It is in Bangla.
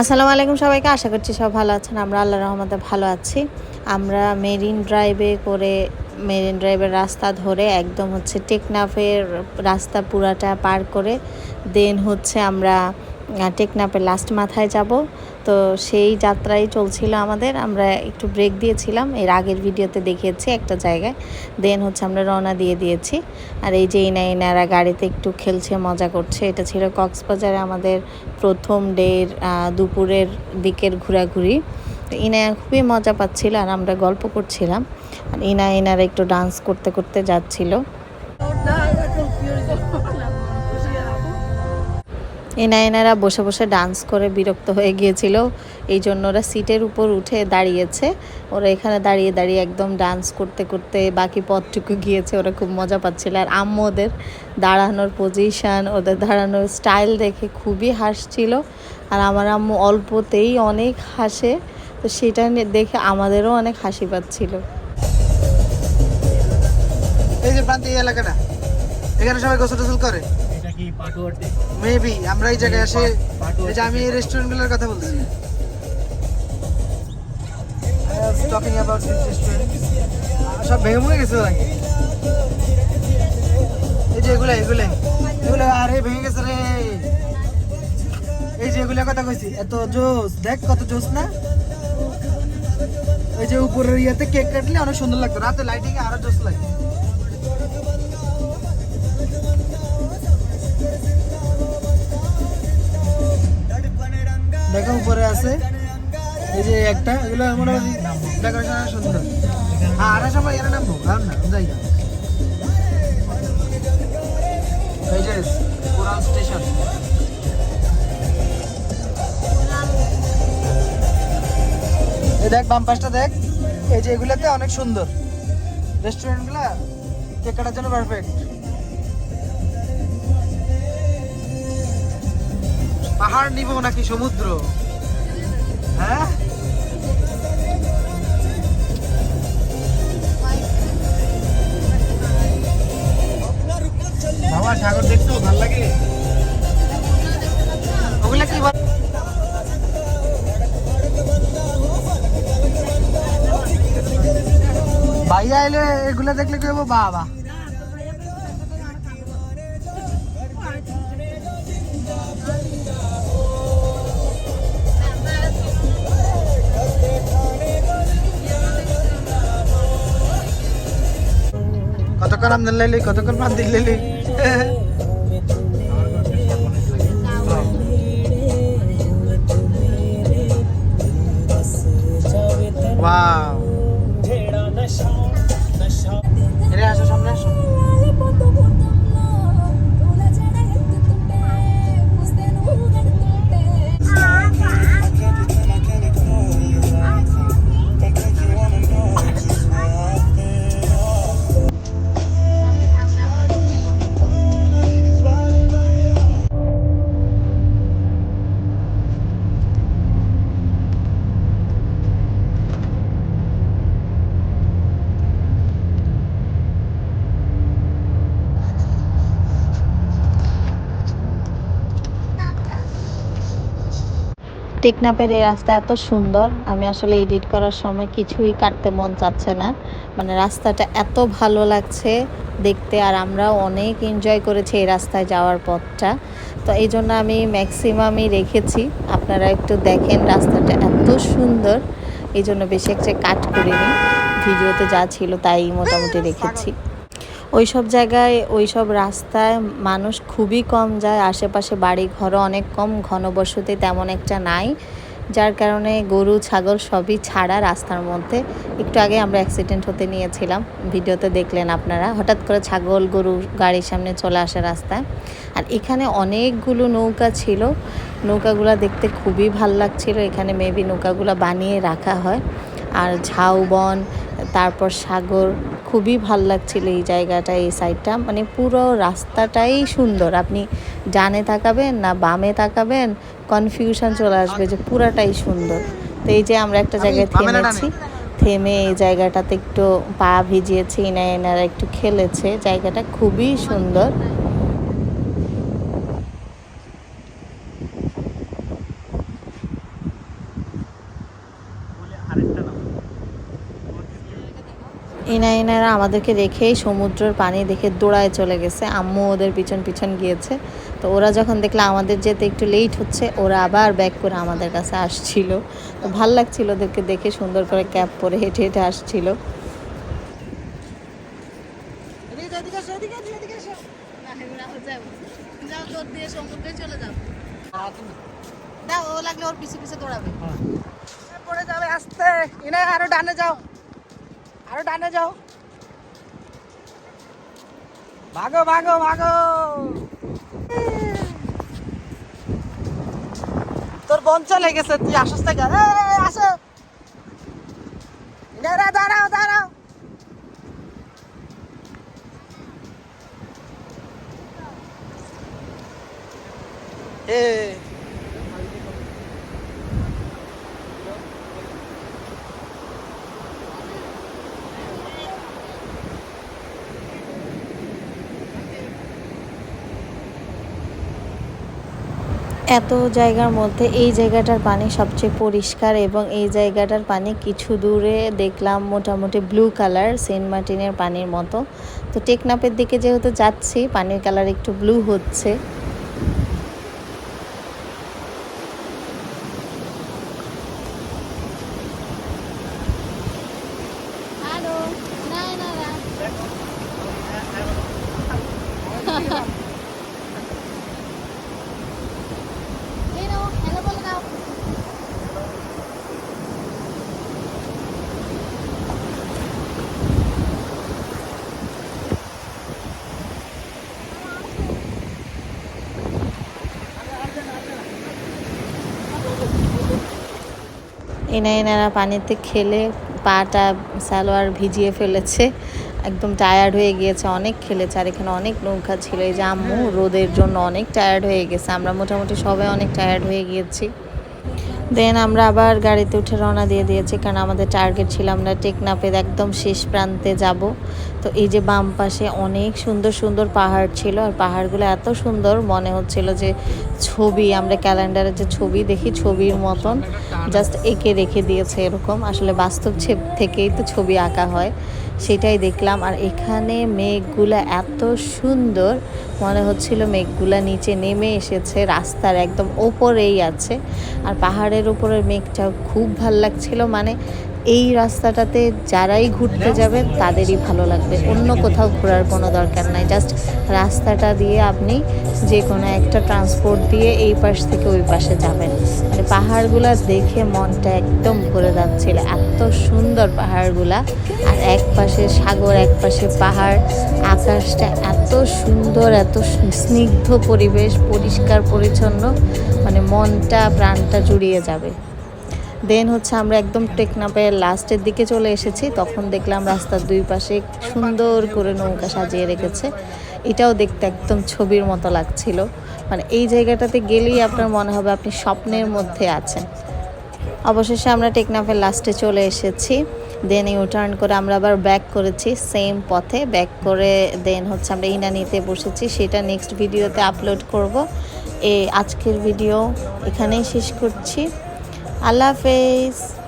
আসসালামু আলাইকুম সবাইকে, আশা করছি সব ভালো আছেন। আমরা আল্লাহ রহমতে ভালো আছি। আমরা মেরিন ড্রাইভে করে, মেরিন ড্রাইভের রাস্তা ধরে একদম হচ্ছে টেকনাফের রাস্তা পুরাটা পার করে, দেন হচ্ছে আমরা টেকনাফের লাস্ট মাথায় যাব। তো সেই যাত্রাই চলছিল আমাদের। আমরা একটু ব্রেক দিয়েছিলাম। এর আগের ভিডিওতে দেখিয়েছি একটা জায়গায়। দেন হচ্ছে আমরা রওনা দিয়ে দিয়েছি। আর এই যে ইনা ইনারা গাড়িতে একটু খেলছে, মজা করছে, এটা ছিল কক্সবাজারে আমাদের প্রথম ডের দুপুরের দিকের ঘোরাঘুরি। ইনা খুবই মজা পাচ্ছিল আর আমরা গল্প করছিলাম। আর ইনা ইনারা একটু ডান্স করতে করতে যাচ্ছিল। এনা এনারা বসে বসে ডান্স করে বিরক্ত হয়ে গিয়েছিল। এই জন্য ওরা সিটের উপর উঠে দাঁড়িয়েছে। ওরা এখানে দাঁড়িয়ে দাঁড়িয়ে একদম ডান্স করতে করতে বাকি পথটুকু গিয়েছে। ওরা খুব মজা পাচ্ছিল। আর আম্মু ওদের দাঁড়ানোর পজিশন ওদের দাঁড়ানোর স্টাইল দেখে খুবই হাসছিল। আর আমার আম্মু অল্পতেই অনেক হাসে। তো সেটা দেখে আমাদেরও অনেক হাসি পাচ্ছিল। এই যে প্রান্তীয় এলাকাটা, এখানে সবাই গোসল টোসল করে? কি পাটুয়াতে মেবি আমরা এই জায়গায় আসে এই যে আমি এই রেস্টুরেন্টগুলোর কথা বলছি টকিং অ্যাবাউট দিস রেস্টুরেন্ট সব ভেঙে ভেঙে গেছে নাকি এই যে এগুলো এগুলো। এগুলো আরে ভেঙে গেছে রে। এই যে এগুলো কথা কইছি এত জোস। দেখ কত জোস না। ওই যে উপরের ইয়েতে কেক কাটলে অনেক সুন্দর লাগতো। রাতে লাইটিং আরও জোস লাগে। দেখো উপরে আছে। এই যে একটা, এগুলো মোটামুটি ডেকোরেশন সুন্দর। হ্যাঁ আরে সবাই এর নামবো কারণ না, যাই না। এই যে স্টেশন। এই দেখ, বাম পাশটা দেখ। এই যে এগুলাতে অনেক সুন্দর। রেস্টুরেন্টগুলা কেক কাটার জন্য পারফেক্ট পাহাড় নিব নাকি সমুদ্র? হ্যাঁ? বাবা সাগর দেখছ ভালো লাগে। ওগুলা কি বল ভাইয়া এলে এগুলা দেখলে কি হব? বাবা কতক্ষণ আমদান লাইলি কতক্ষণ পান্দির লাইলি ওয়াও টেকনাফের এই রাস্তা এত সুন্দর। আমি আসলে এডিট করার সময় কিছুই কাটতে মন চাচ্ছে না। মানে রাস্তাটা এত ভালো লাগছে দেখতে আর আমরাও অনেক এনজয় করেছি এই রাস্তায় যাওয়ার পথটা। তো এই জন্য আমি ম্যাক্সিমামই রেখেছি। আপনারা একটু দেখেন রাস্তাটা এত সুন্দর। এই জন্য বেশি একটা কাট করিনি। ভিডিওতে যা ছিল তাই মোটামুটি রেখেছি। ওই সব জায়গায় ওই সব রাস্তায় মানুষ খুবই কম যায়। আশেপাশে বাড়ি ঘরও অনেক কম, ঘনবসতি তেমন একটা নাই, যার কারণে গরু, ছাগল সবই ছাড়া রাস্তার মধ্যে। একটু আগে আমরা অ্যাক্সিডেন্ট হতে নিয়েছিলাম, ভিডিওতে দেখলেন আপনারা, হঠাৎ করে ছাগল, গরু গাড়ির সামনে চলে আসে রাস্তায়। আর এখানে অনেকগুলো নৌকা ছিল, নৌকাগুলো দেখতে খুবই ভালো লাগছিল। এখানে মেবি নৌকাগুলো বানিয়ে রাখা হয়। আর ঝাউবন, তারপর সাগর খুবই ভালো লাগছিল এই জায়গাটা এই সাইডটা মানে পুরো রাস্তাটাই সুন্দর। আপনি ডানে তাকাবেন না বামে তাকাবেন কনফিউশন চলে আসবে যে পুরাটাই সুন্দর। তো এই যে আমরা একটা জায়গায় থেমেছি। থেমে এই জায়গাটাতে একটু পা ভিজিয়েছি ইনায়নারা এনারা একটু খেলেছে। জায়গাটা খুবই সুন্দর। ইনা ইনারা আমাদেরকে রেখেই সমুদ্রের পানি দেখে দৌড়ায় চলে গেছে। আম্মু ওদের পিছন পিছন গিয়েছে। তো ওরা যখন দেখল আমাদের যেতে একটু লেট হচ্ছে ওরা আবার ব্যাক করে আমাদের কাছে আসছিল। তো ভালো লাগছিল ওদেরকে দেখে সুন্দর করে ক্যাপ পরে হেঁটে হেঁটে আসছিল। হ্যাঁ। দাও ও লাগলে ওর পিছে পিছে দৌড়াবে। পড়ে যাবে আস্তে। ইনা আরও ডানে যাও। আরও ডানে যাও। ভাগো ভাগো ভাগো। তোর বঞ্চ লেগেছে তুই আসস থেকে আসো ইনারা দাঁড়াও দাঁড়াও এ এত জায়গার মধ্যে এই জায়গাটার পানি সবচেয়ে পরিষ্কার এবং এই জায়গাটার পানি কিছু দূরে দেখলাম মোটামুটি ব্লু কালার সেন্ট মার্টিনের পানির মতো। তো টেকনাপের দিকে যেহেতু যাচ্ছি, পানির কালার একটু ব্লু হচ্ছে হ্যালো না না না হ্যালো বলে দাও এনা এনারা পানিতে খেলে পাটা সালোয়ার ভিজিয়ে ফেলেছে। একদম টায়ার্ড হয়ে গিয়েছে অনেক খেলেছে। আর এখানে অনেক নৌকা ছিল। এই যে আম্মু রোদের জন্য অনেক টায়ার্ড হয়ে গেছে। আমরা মোটামুটি সবাই অনেক টায়ার্ড হয়ে গিয়েছি। দেন আমরা আবার গাড়িতে উঠে রওনা দিয়ে দিয়েছি, কারণ আমাদের টার্গেট ছিল আমরা টেকনাপের একদম শেষ প্রান্তে যাব। তো এই যে বাম পাশে অনেক সুন্দর সুন্দর পাহাড় ছিল, আর পাহাড়গুলো এত সুন্দর মনে হচ্ছিল যে ছবি, আমরা ক্যালেন্ডারে যে ছবি দেখি, ছবির মতন জাস্ট এঁকে রেখে দিয়েছে এরকম। আসলে বাস্তব ছে- থেকেই তো ছবি আঁকা হয়। সেটাই দেখলাম। আর এখানে মেঘগুলো এত সুন্দর, মনে হচ্ছিল মেঘগুলো নিচে নেমে এসেছে, রাস্তার একদম ওপরেই আছে। আর পাহাড়ের উপরের মেঘটাও খুব ভালো লাগছিল মানে এই রাস্তাটাতে যারাই ঘুরতে যাবে তাদেরই ভালো লাগবে। অন্য কোথাও ঘোরার কোনো দরকার নাই। জাস্ট রাস্তাটা দিয়ে আপনি যে কোনো একটা ট্রান্সপোর্ট দিয়ে এই পাশ থেকে ওই পাশে যাবেন। মানে পাহাড়গুলা দেখে মনটা একদম ভরে যাচ্ছিল। এত সুন্দর পাহাড়গুলা। আর এক পাশে সাগর, এক পাশে পাহাড়। আকাশটা এত সুন্দর, এত স্নিগ্ধ পরিবেশ, পরিষ্কার, পরিচ্ছন্ন। মানে মনটা, প্রাণটা জুড়িয়ে যাবে। দেন হচ্ছে আমরা একদম টেকনাপের লাস্টের দিকে চলে এসেছি। তখন দেখলাম রাস্তার দুই পাশে সুন্দর করে নৌকা সাজিয়ে রেখেছে। এটাও দেখতে একদম ছবির মতো লাগছিল। মানে এই জায়গাটাতে গেলেই আপনার মনে হবে আপনি স্বপ্নের মধ্যে আছেন। অবশেষে আমরা টেকনাফের লাস্টে চলে এসেছি। দেন ইউ টার্ন করে আমরা আবার ব্যাক করেছি সেম পথে। ব্যাক করে দেন হচ্ছে আমরা ইনানিতে বসেছি। সেটা নেক্সট ভিডিওতে আপলোড করব। এ আজকের ভিডিও এখানেই শেষ করছি। আল্লাহ হাফেজ।